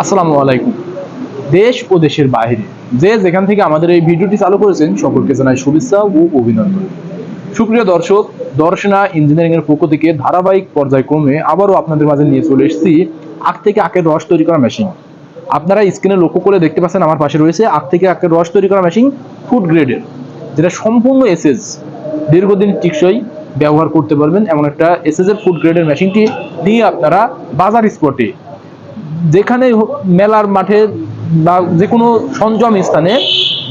আসসালামু আলাইকুম। দেশ ও দেশের বাইরে যে যেখান থেকে আমাদের এই ভিডিওটি চালু করেছেন, সকলকে জানাই শুভেচ্ছা ও অভিনন্দন। সুপ্রিয় দর্শক, দর্শনা ইঞ্জিনিয়ারিং এর পক্ষ থেকে ধারাবাহিক পর্যায়ক্রমে আবারও আপনাদের মাঝে নিয়ে চলে এসেছি আখ থেকে আখের রস তৈরি করা মেশিন আপনারা স্ক্রিনে লক্ষ্য করে দেখতে পাচ্ছেন আমার পাশে রয়েছে আখ থেকে আখের রস তৈরি করা মেশিন ফুড গ্রেডের যেটা সম্পূর্ণ এসএস দীর্ঘদিন টিকসই ব্যবহার করতে পারবেন এমন একটা এসএস এর ফুড গ্রেডের মেশিনটি নিয়ে আপনারা বাজার স্পটে যেখানে মেলার মাঠে বা যে কোনো সঞ্জম স্থানে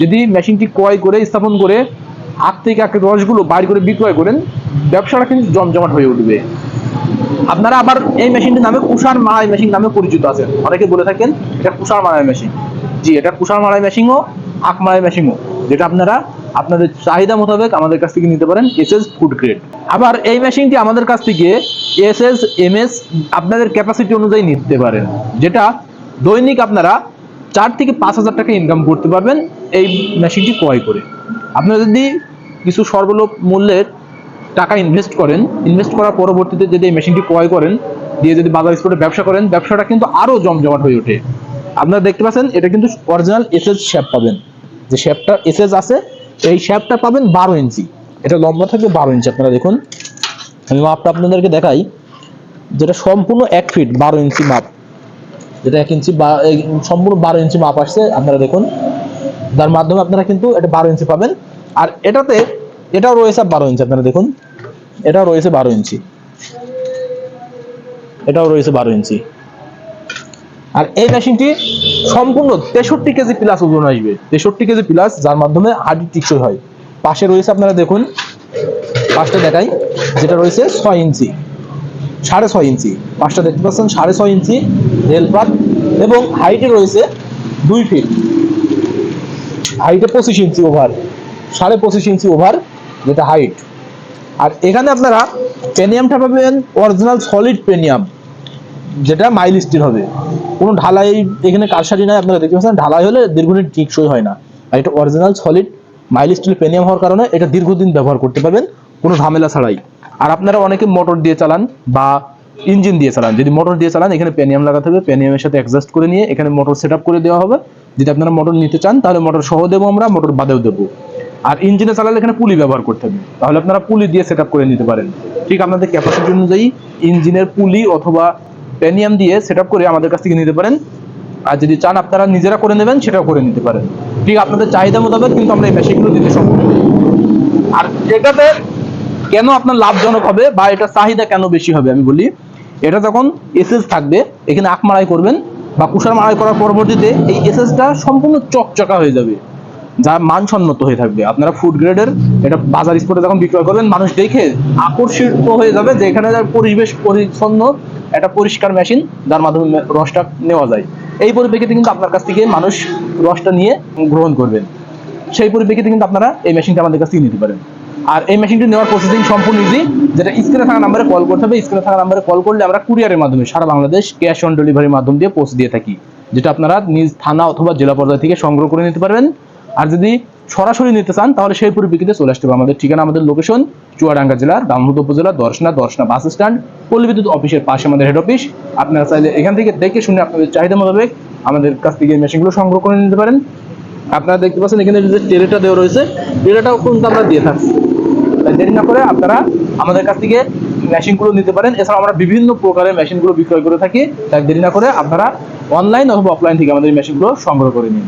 যদি মেশিনটি ক্রয় করে, স্থাপন করে আখ থেকে আখের রসগুলো বাইর করে বিক্রয় করেন, ব্যবসাটা কিন্তু জমজমাট হয়ে উঠবে। আপনারা আবার এই মেশিনটির নামে কুষার মারাই মেশিন নামে পরিচিত আছেন। অনেকে বলে থাকেন, এটা কুষার মারাই মেশিন। জি, এটা কুষার মারাই মেশিনও, আখ মারাই মেশিনও, যেটা আপনারা আপনাদের চাহিদা মোতাবেক আমাদের কাছ থেকে নিতে পারেন এস এস ফুড গ্রেড আবার এই মেশিনটি আমাদের কাছ থেকে এস এস এম এস আপনাদের ক্যাপাসিটি অনুযায়ী নিতে পারেন, যেটা দৈনিক আপনারা চার থেকে পাঁচ হাজার টাকা ইনকাম করতে পারবেন এই মেশিনটি ক্রয় করে। আপনারা যদি কিছু সর্বলোক মূল্যের টাকা ইনভেস্ট করেন ইনভেস্ট করার পরবর্তীতে যদি এই মেশিনটি ক্রয় করেন, দিয়ে যদি বাজার স্পটে ব্যবসা করেন, ব্যবসাটা কিন্তু আরও জমজমাট হয়ে ওঠে। আপনারা দেখতে পাচ্ছেন, এটা কিন্তু অরিজিনাল এসএস শ্যাপ পাবেন। যে শেপটা এসএস আছে এই শেপটা পাবেন বারো ইঞ্চি। এটা লম্বা থাকবে বারো ইঞ্চি, আপনারা দেখুন। আমি মাপটা আপনাদেরকে দেখাই। যেটা সম্পূর্ণ এক ফিট বারো ইঞ্চি মাপ যেটা এক ইঞ্চি বা সম্পূর্ণ বারো ইঞ্চি মাপ আসছে, আপনারা দেখুন। যার মাধ্যমে আপনারা কিন্তু এটা বারো ইঞ্চি পাবেন। আর এটাতে, এটাও রয়েছে বারো ইঞ্চি, আপনারা দেখুন। এটাও রয়েছে বারো ইঞ্চি। এটাও রয়েছে বারো ইঞ্চি। আর এই মেশিনটি সম্পূর্ণ তেষট্টি কেজি প্লাস ওজন আসবে। তেষট্টি কেজি প্লাস যার মাধ্যমে হাডি টিকসই হয়। পাশে রয়েছে আপনারা দেখুন, পাশটা দেখাই, যেটা রয়েছে ছয় ইঞ্চি, সাড়ে ছয় ইঞ্চি। পাঁচটা দেখতে পাচ্ছেন, সাড়ে ছয় ইঞ্চি রেলপাত এবং হাইটে রয়েছে দুই ফিট হাইটে পঁচিশ ইঞ্চি ওভার সাড়ে পঁচিশ ইঞ্চি ওভার যেটা হাইট আর এখানে আপনারা পেনিয়ামটা পাবেন অরিজিনাল সলিড পেনিয়াম যেটা মাইল স্টিল হবে। কোনো ঢালাই এখানে কারসারি নাই, আপনারা দেখতে পাচ্ছেন। ঢালাই হলে দীর্ঘদিন টিকসই হয় না। আর এটা অরিজিনাল সলিড মাইল স্টিল পেনিয়াম হওয়ার কারণে এটা দীর্ঘদিন ব্যবহার করতে পারবেন, কোনো ঝামেলা ছাড়াই। আর আপনারা অনেকে মোটর দিয়ে চালান বা ইঞ্জিন দিয়ে চালান। যদি মোটর দিয়ে চালান, এখানে পেনিয়াম লাগাতে হবে পেনিয়ামের সাথে অ্যাডজাস্ট করে নিয়ে এখানে মোটর সেট করে দেওয়া হবে। যদি আপনারা মোটর নিতে চান, তাহলে মোটর সহ দেবো আমরা মোটর বাদেও দেবো। আর ইঞ্জিনে চালালে এখানে পুলি ব্যবহার করতে হবে। তাহলে আপনারা পুলি দিয়ে সেট করে নিতে পারেন। ঠিক আপনাদের ক্যাপাসিটি অনুযায়ী ইঞ্জিনের পুলি অথবা পেনিয়াম দিয়ে সেট করে আমাদের কাছ থেকে নিতে পারেন। আর যদি চান আপনারা নিজেরা করে নেবেন, সেটাও করে নিতে পারেন। ঠিক, আপনাদের চাহিদা মোতাবেক কিন্তু আমরা এই মেশিনগুলো দিতে সক্ষম। আর এটাতে কেন আপনার লাভজনক হবে বা এটা চাহিদা কেন বেশি হবে আমি বলি, এটা যখন এসএস থাকবে, এখানে আখ মারাই করবেন বা কুষার মারাই করার পরবর্তীতে এই এসএসটা সম্পূর্ণ চকচকা হয়ে যাবে, যা মানসম্মত হয়ে থাকবে। আপনারা ফুড গ্রেডের এটা বাজার স্পটে যখন বিক্রয় করবেন, মানুষ দেখে আকর্ষিত হয়ে যাবে যে এখানে পরিবেশ পরিচ্ছন্ন একটা পরিষ্কার মেশিন যার মাধ্যমে রসটা নেওয়া যায়। এই পরিপ্রেক্ষিতে কিন্তু আপনার কাছ থেকে মানুষ রসটা নিয়ে গ্রহণ করবেন। সেই পরিপ্রেক্ষিতে কিন্তু আপনারা এই মেশিনটা আমাদের কাছ থেকে নিতে পারেন। আর এই মেশিনটি নেওয়ার প্রসেসিং সম্পূর্ণ ইজি যেটা স্ক্রিনে থাকা নাম্বারে কল করতে হবে। স্ক্রিনে থাকা নাম্বারে কল করলে আমরা কুরিয়ারের মাধ্যমে সারা বাংলাদেশ ক্যাশ অন ডেলিভারির মাধ্যম দিয়ে পৌঁছে দিয়ে থাকি। যেটা আপনারা নিজ থানা অথবা জেলা পর্যায় থেকে সংগ্রহ করে নিতে পারবেন। আর যদি সরাসরি নিতে চান, তাহলে সেই পরিপ্রেক্ষিতে চলে আসতে হবে। আমাদের ঠিকানা, আমাদের লোকেশন চুয়াডাঙ্গা জেলার দামোদ উপজেলা দর্শনা দর্শনা বাস স্ট্যান্ড পল্লী বিদ্যুৎ অফিসের পাশে আমাদের হেড অফিস আপনারা চাইলে এখান থেকে দেখে শুনে আপনাদের চাহিদা মোতাবেক আমাদের কাছ থেকে মেশিনগুলো সংগ্রহ করে নিতে পারেন। আপনারা দেখতে পাচ্ছেন এখানে যে টেরেটা দেওয়া রয়েছে টেরেটাও কিন্তু আমরা দিয়ে থাকছি তাই দেরি না করে আপনারা আমাদের কাছ থেকে মেশিনগুলো নিতে পারেন। এছাড়া আমরা বিভিন্ন প্রকারের মেশিনগুলো বিক্রয় করে থাকি। তাই দেরি না করে আপনারা অনলাইন অথবা অফলাইন থেকে আমাদের মেশিনগুলো সংগ্রহ করে নিন।